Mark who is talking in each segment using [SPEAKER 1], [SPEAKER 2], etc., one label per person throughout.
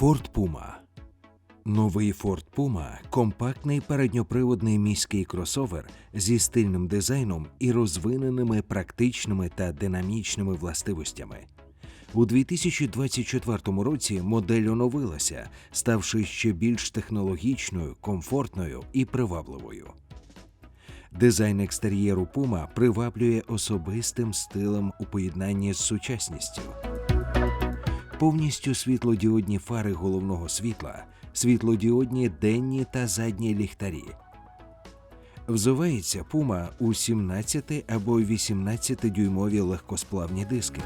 [SPEAKER 1] Ford Puma. Новий Ford Puma – компактний передньоприводний міський кросовер зі стильним дизайном і розвиненими практичними та динамічними властивостями. У 2024 році модель оновилася, ставши ще більш технологічною, комфортною і привабливою. Дизайн екстер'єру Puma приваблює особистим стилем у поєднанні з сучасністю повністю світлодіодні фари головного світла, світлодіодні денні та задні ліхтарі. Взувається пума у 17 або 18 дюймові легкосплавні диски.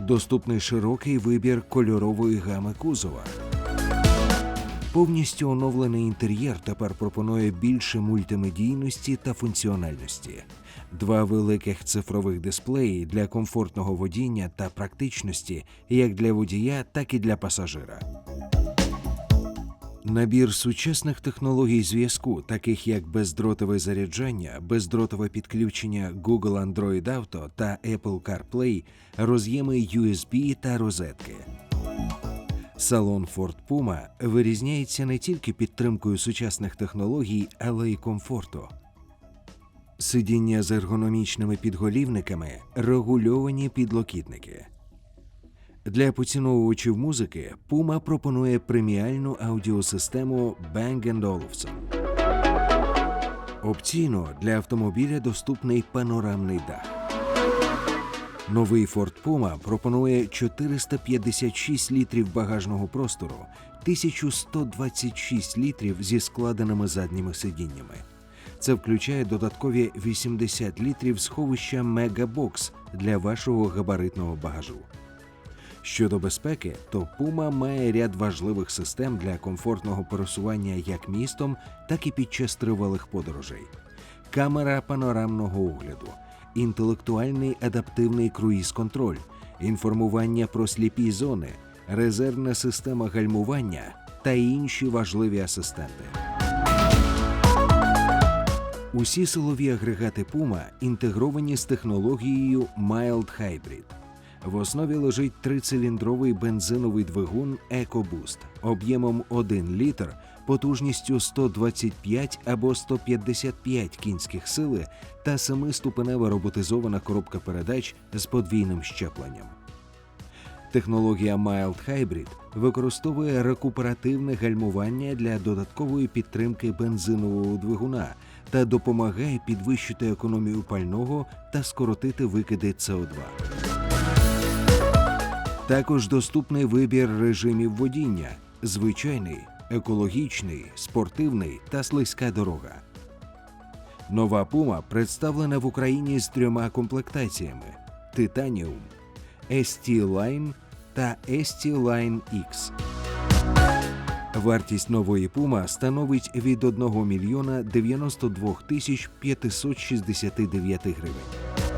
[SPEAKER 1] Доступний широкий вибір кольорової гами кузова. Повністю оновлений інтер'єр тепер пропонує більше мультимедійності та функціональності. Два великих цифрових дисплеї для комфортного водіння та практичності як для водія, так і для пасажира. Набір сучасних технологій зв'язку, таких як бездротове заряджання, бездротове підключення Google Android Auto та Apple CarPlay, роз'єми USB та розетки. Салон Ford Puma вирізняється не тільки підтримкою сучасних технологій, але й комфорту. Сидіння з ергономічними підголівниками, регульовані підлокітники. Для поціновувачів музики Puma пропонує преміальну аудіосистему Bang Olufsen. Опційно для автомобіля доступний панорамний дах. Новий Ford Puma пропонує 456 літрів багажного простору, 1126 літрів зі складеними задніми сидіннями. Це включає додаткові 80 літрів сховища Мегабокс для вашого габаритного багажу. Щодо безпеки, то Puma має ряд важливих систем для комфортного пересування як містом, так і під час тривалих подорожей. Камера панорамного огляду, інтелектуальний адаптивний круїз-контроль, інформування про сліпі зони, резервна система гальмування та інші важливі асистенти. Усі силові агрегати Puma інтегровані з технологією Mild Hybrid. В основі лежить трициліндровий бензиновий двигун EcoBoost об'ємом 1 літр, потужністю 125 або 155 кінських сили та семиступенева роботизована коробка передач з подвійним щепленням. Технологія Mild Hybrid використовує рекуперативне гальмування для додаткової підтримки бензинового двигуна та допомагає підвищити економію пального та скоротити викиди СО2. Також доступний вибір режимів водіння: звичайний, екологічний, спортивний та слизька дорога. Нова Puma представлена в Україні з трьома комплектаціями: Titanium, ST Line та ST Line X. Вартість нової Puma становить від 1 мільйона 92 тисяч 569 гривень.